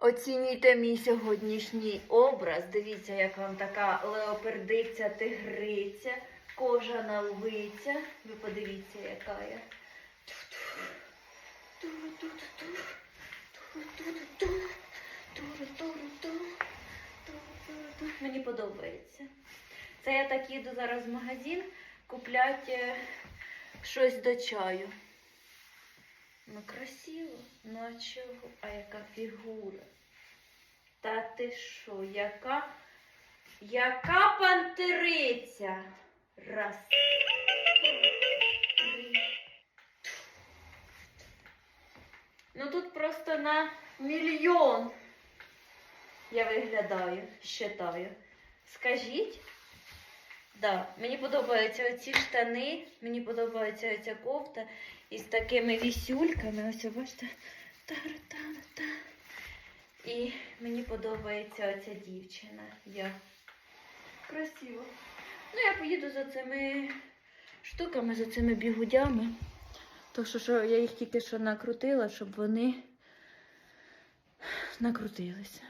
Оцінюйте мій сьогоднішній образ. Дивіться, як вам така леопердиця, тигриця, кожана лвиця. Ви подивіться, яка я. Мені подобається. Це я так їду зараз в магазин купляти е, щось до чаю. Ну, красиво. Ну а чого? А яка фігура? Та ти що, яка? Яка пантериця? Раз. Ну тут просто на мільйон я виглядаю, считаю. Скажіть? Да, мені подобаються оці штани, мені подобається оця кофта із такими вісюльками. Ось бачите. Та-ра-та-ра-та. І мені подобається оця дівчина. Я. Красиво. Ну, я поїду за цими штуками, за цими бігудями. То що, що я їх тільки що накрутила, щоб вони накрутилися.